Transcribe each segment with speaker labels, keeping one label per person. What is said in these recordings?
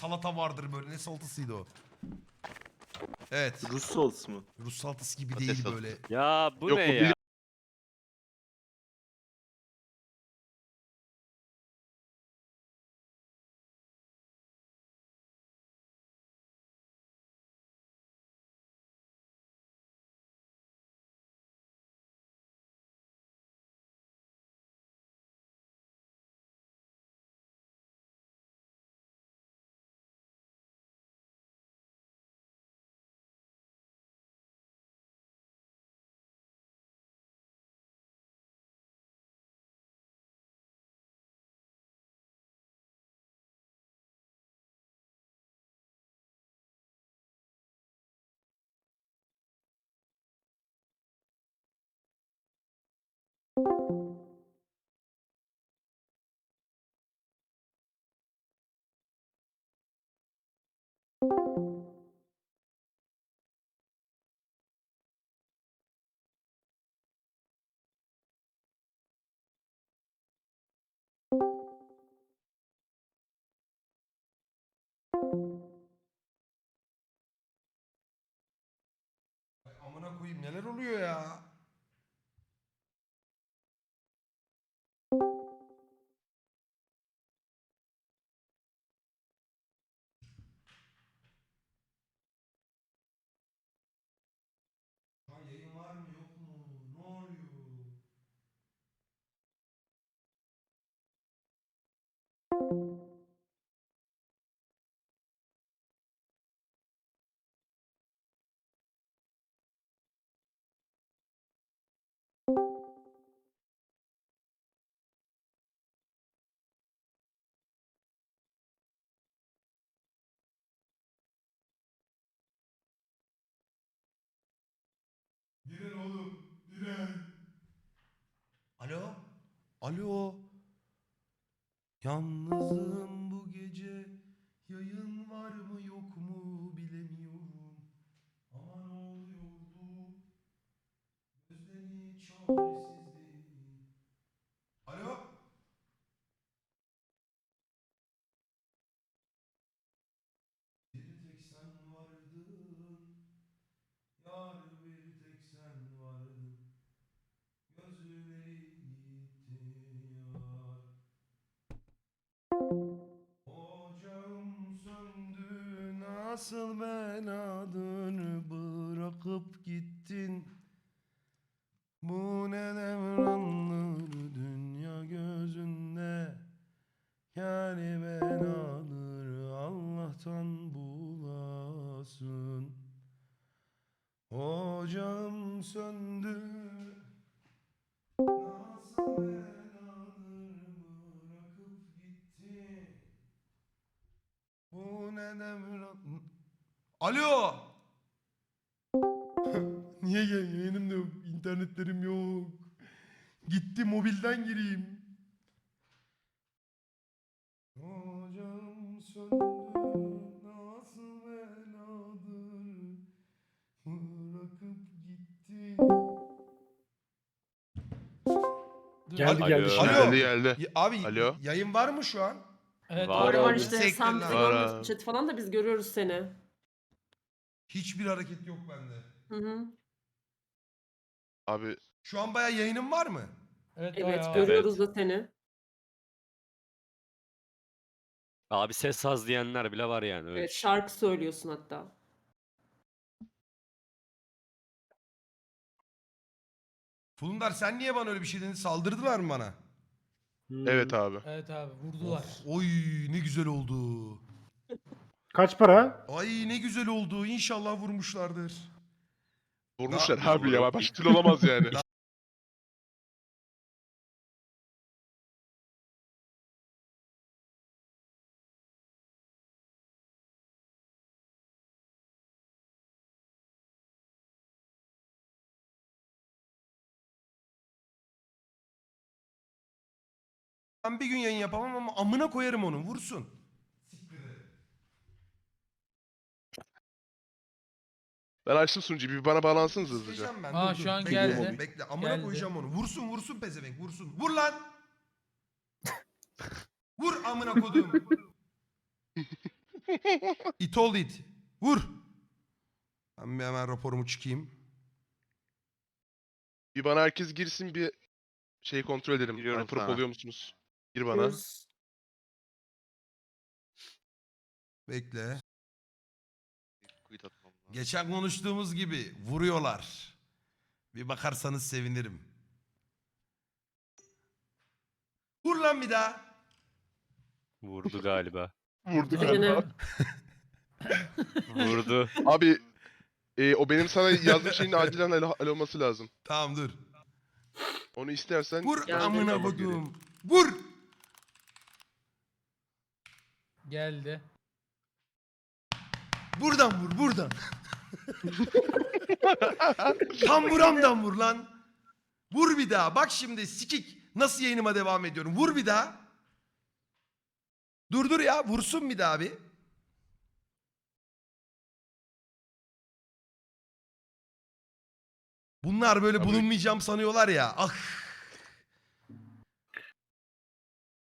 Speaker 1: salata vardır böyle. Ne salatasıydı o? Evet.
Speaker 2: Rus salatası mı?
Speaker 1: Rus salatası gibi
Speaker 3: Patates
Speaker 1: değil
Speaker 3: salatası.
Speaker 1: böyle.
Speaker 4: Ya bu
Speaker 3: Yok,
Speaker 4: ne
Speaker 3: bu
Speaker 4: ya?
Speaker 1: Koyayım neler oluyor ya? Şu an Alo? Yalnızım bu gece, yayın var mı yok mu nasıl beladır bırakıp gittin. Bu ne devranlar dünya gözünde. Yani beladır Allah'tan bulasın. Ocağım söndü Alo Niye gel yayınım da yok internetlerim yok Gitti mobilden gireyim Ocağım söndü Nasıl beladır Bırakıp gitti
Speaker 5: Geldi
Speaker 4: Alo.
Speaker 5: geldi. şimdi.
Speaker 1: Alo.
Speaker 3: Geldi geldi.
Speaker 1: Ya abi
Speaker 3: Alo.
Speaker 1: yayın var mı şu an?
Speaker 5: Evet,
Speaker 4: Var
Speaker 5: var
Speaker 6: Var var
Speaker 5: abi.
Speaker 6: işte
Speaker 1: Sektir
Speaker 6: sen
Speaker 1: lan.
Speaker 3: Var
Speaker 6: falan
Speaker 3: abi.
Speaker 6: chat falan da biz görüyoruz seni.
Speaker 1: Hiçbir hareket yok bende.
Speaker 6: Hı hı.
Speaker 3: Abi
Speaker 1: Şu an baya yayınım var mı?
Speaker 5: Evet,
Speaker 6: Evet
Speaker 5: bayağı
Speaker 6: görüyoruz da seni.
Speaker 4: Abi ses az diyenler bile var yani. Öyle.
Speaker 6: Evet şarkı söylüyorsun hatta.
Speaker 1: Fulundar sen niye bana öyle bir şey dedin? Saldırdılar mı bana?
Speaker 3: evet abi.
Speaker 5: Evet abi vurdular.
Speaker 1: Of, oy ne güzel oldu.
Speaker 5: Kaç para?
Speaker 1: Ay ne güzel oldu. İnşallah vurmuşlardır.
Speaker 3: Vurmuşlar
Speaker 1: Daha-
Speaker 3: abi ya. Başka türlü olamaz yani.
Speaker 1: Ben bir gün yayın yapamam ama amına koyarım onu. Vursun.
Speaker 3: Ben açtım sunucuyu. Bir bana bağlansınız hızlıca.
Speaker 1: Ben.
Speaker 5: Aa,
Speaker 1: dur,
Speaker 5: şu
Speaker 1: dur.
Speaker 5: an
Speaker 1: Bekle,
Speaker 5: geldi.
Speaker 1: Bekle amına
Speaker 5: Geldi.
Speaker 1: koyacağım onu. Vursun vursun pezevenk vursun. Vur lan. Vur amına kodum. it oldu it. Vur. Ben bir hemen raporumu çıkayım.
Speaker 3: Bir bana herkes girsin bir şey kontrol edelim.
Speaker 2: Giriyorum sana.
Speaker 3: oluyor musunuz? Gir bana.
Speaker 1: Bekle. Geçen konuştuğumuz gibi vuruyorlar. Bir bakarsanız sevinirim. Vur lan bir daha.
Speaker 4: Vurdu galiba.
Speaker 3: Vurdu galiba.
Speaker 4: Vurdu.
Speaker 3: Abi e, o benim sana yazdığım şeyin acilen el, el olması lazım.
Speaker 1: Tamam dur.
Speaker 3: Onu istersen
Speaker 1: Vur
Speaker 6: Geldi.
Speaker 1: amına kodum. Vur.
Speaker 5: Geldi.
Speaker 1: Buradan vur buradan. Tam buramdan vur lan. Vur bir daha. Bak şimdi sikik. Nasıl yayınıma devam ediyorum. Vur bir daha. Dur dur ya. Vursun bir daha bir. Bunlar böyle
Speaker 3: Abi-
Speaker 1: bulunmayacağım sanıyorlar ya. Ah.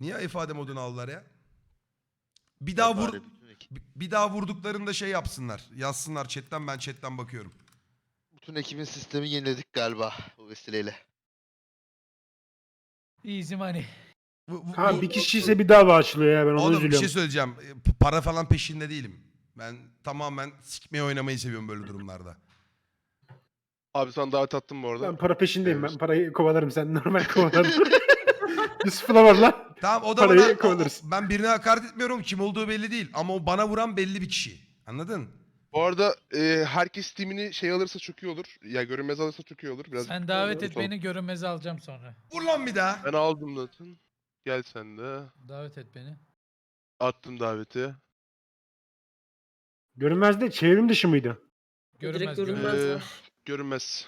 Speaker 1: Niye ifade modunu aldılar ya? Bir daha vur. Bir- daha vurduklarında şey yapsınlar. Yazsınlar chatten ben chatten bakıyorum.
Speaker 2: Bütün ekibin sistemi yeniledik galiba bu vesileyle.
Speaker 5: Easy money.
Speaker 1: Bu- bu-
Speaker 5: Ha
Speaker 1: bu-
Speaker 5: bir kişi ise bir daha bağışlıyor ya ben ona
Speaker 1: Oğlum bir
Speaker 5: üzülüyorum.
Speaker 1: şey söyleyeceğim. E, p- Para falan peşinde değilim. Ben tamamen sikmeye oynamayı seviyorum böyle durumlarda.
Speaker 3: abi sana davet attım bu arada.
Speaker 5: Ben para peşindeyim ben parayı kovalarım sen normal kovalarım. Yusuf'la var lan.
Speaker 1: Tamam o da
Speaker 5: Parayı
Speaker 1: bana... o- ben birine hakaret etmiyorum. Kim olduğu belli değil. Ama o bana vuran belli bir kişi. Anladın?
Speaker 3: Bu arada e, herkes timini şey alırsa çok iyi olur. Ya görünmez alırsa çok iyi olur. Biraz
Speaker 5: Sen davet et beni görünmeze alacağım sonra.
Speaker 1: Vur lan bir daha.
Speaker 3: Ben aldım zaten. Gel sen de.
Speaker 5: Davet et beni.
Speaker 3: Attım daveti.
Speaker 5: Görünmez de çevrim dışı mıydı?
Speaker 6: Direkt
Speaker 5: Görünmez.
Speaker 6: görünmez
Speaker 5: görünmez.
Speaker 3: Ee, görünmez.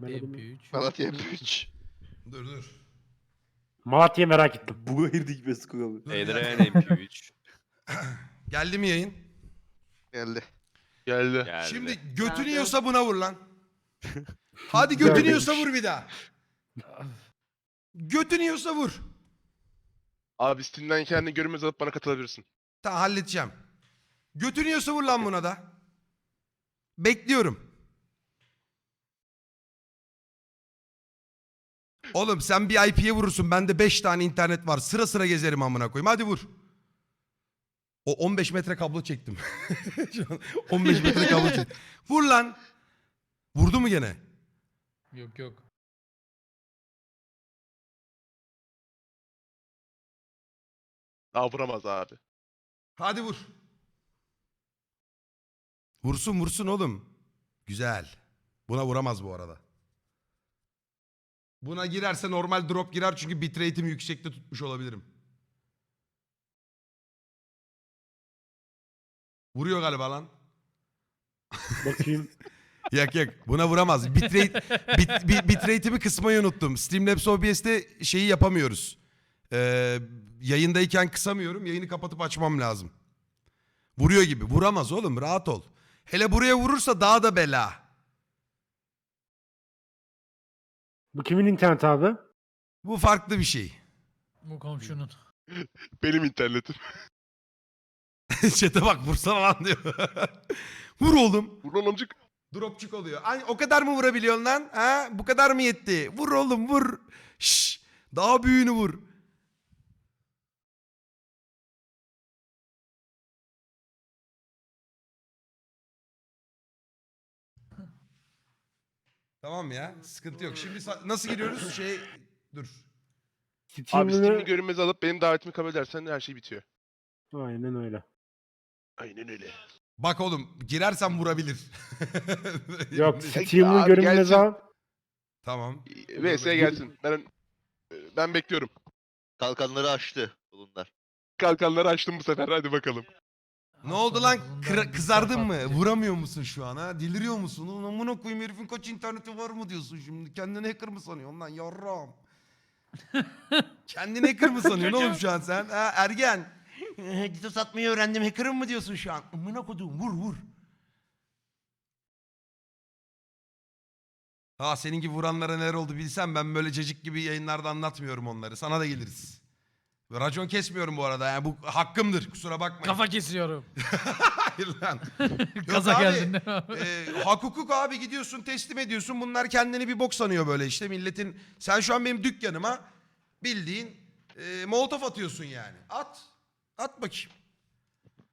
Speaker 5: Ben. MP3.
Speaker 2: Malatya MP3.
Speaker 1: Dur dur.
Speaker 5: Malatya'yı merak ettim.
Speaker 7: Buga girdik be skoru.
Speaker 1: Dur bir
Speaker 4: Adrian
Speaker 1: dakika.
Speaker 4: MP3.
Speaker 1: Geldi mi yayın?
Speaker 2: Geldi.
Speaker 3: Geldi.
Speaker 4: Geldi.
Speaker 1: Şimdi götünü
Speaker 6: Geldi.
Speaker 1: yiyorsa buna vur lan. Hadi götünü yiyorsa vur bir daha. Götünü yiyorsa vur.
Speaker 3: Abi Steam'den kendini görünmez alıp bana katılabilirsin.
Speaker 1: Tamam halledeceğim. Götünü yiyorsa vur lan buna da. Bekliyorum. Oğlum sen bir IP'ye vurursun. Bende 5 tane internet var. Sıra sıra gezerim amına koyayım. Hadi vur. O 15 metre kablo çektim. Şu an 15 metre kablo çektim. Vur lan. Vurdu mu gene?
Speaker 5: Yok yok.
Speaker 3: Aa vuramaz abi.
Speaker 1: Hadi vur. Vursun vursun oğlum. Güzel. Buna vuramaz bu arada. Buna girerse normal drop girer çünkü bitrate'imi yüksekte tutmuş olabilirim. Vuruyor galiba lan.
Speaker 5: Bakayım.
Speaker 1: Yak yak. Buna vuramaz. Bitrate, bit, bit, bitrate'imi kısmayı unuttum. Streamlabs OBS'te şeyi yapamıyoruz. Ee, yayındayken kısamıyorum. Yayını kapatıp açmam lazım. Vuruyor gibi. Vuramaz oğlum. Rahat ol. Hele buraya vurursa daha da bela.
Speaker 5: Bu kimin internet abi?
Speaker 1: Bu farklı bir şey.
Speaker 5: Bu komşunun.
Speaker 3: Benim internetim.
Speaker 1: Çete bak vursana lan diyor. Vur oğlum.
Speaker 3: Vur lan amcık.
Speaker 1: Dropçuk oluyor. Ay, o kadar mı vurabiliyorsun lan? Ha? Bu kadar mı yetti? Vur oğlum vur. Şş, daha büyüğünü vur. Tamam ya. Sıkıntı yok. Şimdi sa- nasıl giriyoruz? Şey dur.
Speaker 3: Abi Steam'ini
Speaker 5: Steam'ini...
Speaker 3: görünmez alıp benim davetimi kabul edersen her şey bitiyor.
Speaker 5: Aynen öyle.
Speaker 3: Aynen öyle.
Speaker 1: Bak oğlum girersem vurabilir.
Speaker 5: Yok
Speaker 3: abi
Speaker 5: görünmez
Speaker 3: gelsin.
Speaker 5: al.
Speaker 1: Tamam.
Speaker 3: VS gelsin. Ben ben bekliyorum.
Speaker 2: Kalkanları açtı bulunlar.
Speaker 3: Kalkanları açtım bu sefer hadi bakalım.
Speaker 1: Ne oldu lan? Kıra- kızardın mı? Vuramıyor musun şu an ha? Deliriyor musun? Ulan amına koyayım herifin kaç interneti var mı diyorsun şimdi? Kendini hacker mı sanıyorsun lan yarram? Kendini hacker mı sanıyorsun oğlum şu an sen? Ha, ergen. Gito satmayı öğrendim hacker'ım mı diyorsun şu an? Amına koduğum vur vur. Ha senin gibi vuranlara neler oldu bilsem ben böyle cacık gibi yayınlarda anlatmıyorum onları. Sana da geliriz. Racon kesmiyorum bu arada yani bu hakkımdır kusura bakmayın.
Speaker 7: Kafa kesiyorum.
Speaker 1: Hayır lan. Yok abi,
Speaker 7: geldin değil mi abi?
Speaker 1: e, hak hukuk abi gidiyorsun teslim ediyorsun. Bunlar kendini bir bok sanıyor böyle işte milletin. Sen şu an benim dükkanıma bildiğin e, molotof atıyorsun yani. At. At bakayım.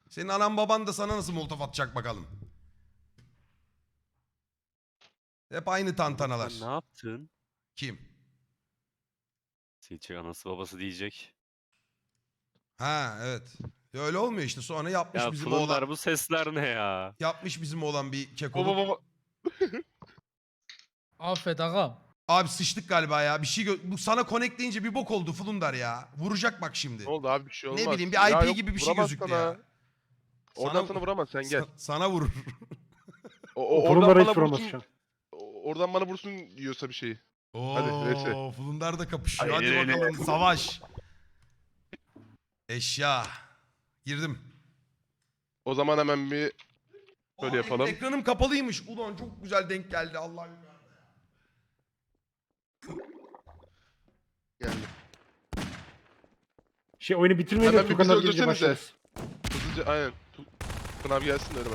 Speaker 1: Senin anan baban da sana nasıl molotof atacak bakalım. Hep aynı tantanalar.
Speaker 4: Ne yaptın?
Speaker 1: Kim?
Speaker 4: Seçik anası babası diyecek.
Speaker 1: Ha evet. Ya öyle olmuyor işte sonra yapmış
Speaker 4: Ya
Speaker 1: bizim
Speaker 4: Fulundar
Speaker 1: oğlan.
Speaker 4: bu sesler ne ya?
Speaker 1: Yapmış bizim oğlan bir
Speaker 3: Baba
Speaker 1: kekoluk.
Speaker 3: baba.
Speaker 7: Affet ağam.
Speaker 1: Abi sıçtık galiba ya. Bir şey gö- bu sana connect deyince bir bok oldu Fulundar ya. Vuracak bak şimdi.
Speaker 3: Ne oldu abi bir şey
Speaker 1: Ne
Speaker 3: olmaz.
Speaker 1: bileyim, bir
Speaker 3: Ya
Speaker 1: IP
Speaker 3: yok,
Speaker 1: gibi bir şey
Speaker 3: vuramaz
Speaker 1: gözüktü
Speaker 3: sana.
Speaker 1: ya.
Speaker 3: Oradan
Speaker 1: Sana-
Speaker 3: sana vuramaz sen gel.
Speaker 1: Sa- sana vurur.
Speaker 3: O, o, oradan bana
Speaker 5: hiç vuramaz
Speaker 3: vursun.
Speaker 5: şu an.
Speaker 3: o- Oradan bana vursun diyorsa bir şey.
Speaker 1: Oo,
Speaker 3: neyse.
Speaker 1: Fulundar da kapışıyor.
Speaker 3: Aynen
Speaker 1: Hadi bakalım savaş. Eşya. Girdim.
Speaker 3: O zaman hemen bir Şöyle
Speaker 1: Aa,
Speaker 3: yapalım.
Speaker 1: Ekranım kapalıymış. Ulan çok güzel denk geldi Allah'ım.
Speaker 2: Geldi.
Speaker 5: Şey oyunu bitirmeyin de
Speaker 3: Hemen bir
Speaker 5: Tukan
Speaker 3: bizi
Speaker 5: abi gelince
Speaker 3: öldürsenize.
Speaker 5: başlarız.
Speaker 3: hızlıca aynen. Tu- Tuna abi gelsin de öyle